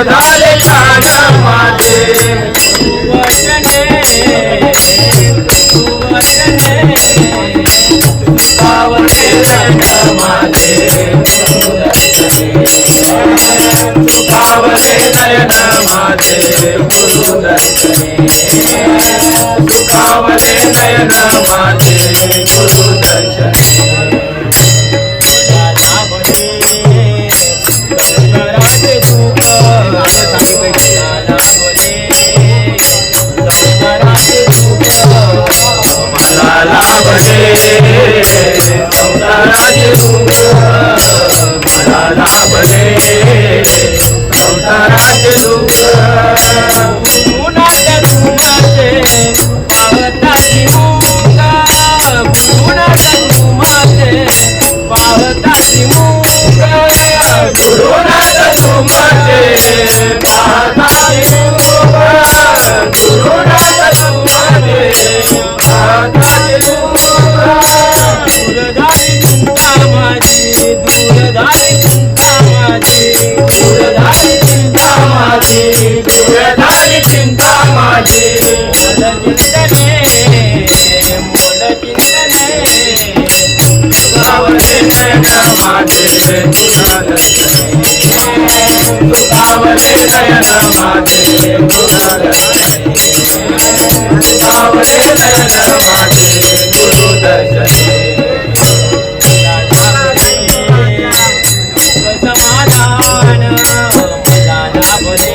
झाले कान माझे वचने वचने माझे सुखावले नयन माझे सुखावले नयन माझे गुरु दर्शने लाभले सुखावले नयन माझे दुर्दर्शने नयन माझे गुरुदर्शने समाधान लाभले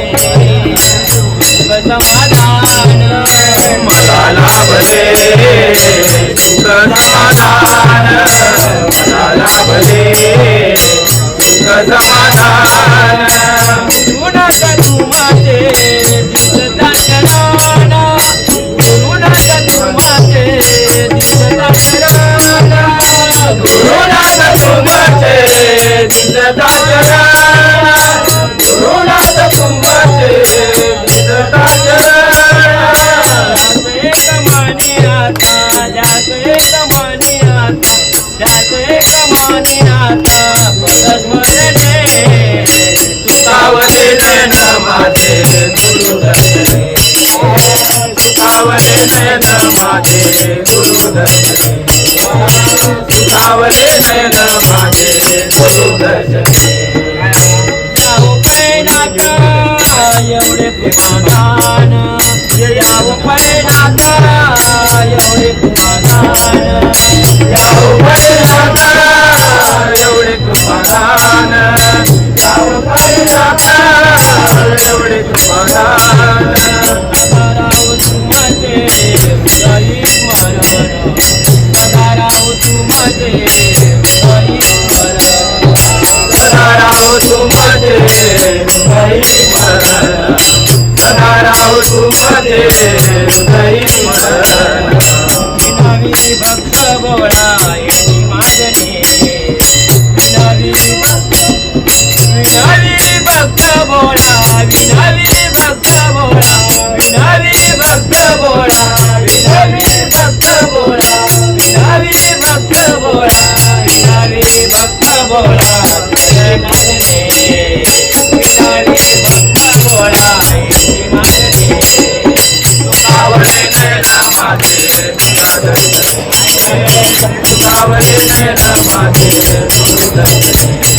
समाधान मला लाभले समाधान. मला लाभले सुख गुरुनाथ तू दिसता गुरुनाथ आवरे नयन माझे गुरुदर्शने. सुखावले नयन माझे गुरुदर्शने. यावं एवढे समाधान एवढे भक्त बोळा विनवी भक्त बोळा विनवी भक्त बोळा विनवी भक्त बोळा विनवी भक्त बोळा विनवी भक्त बोळा येणी माझने विनवी भक्त बोळा येणी माझने सुखावले नयन माझे सुखावले नयन माझे गुरुदर्शने सुखावले नयन माझे गुरुदर्शने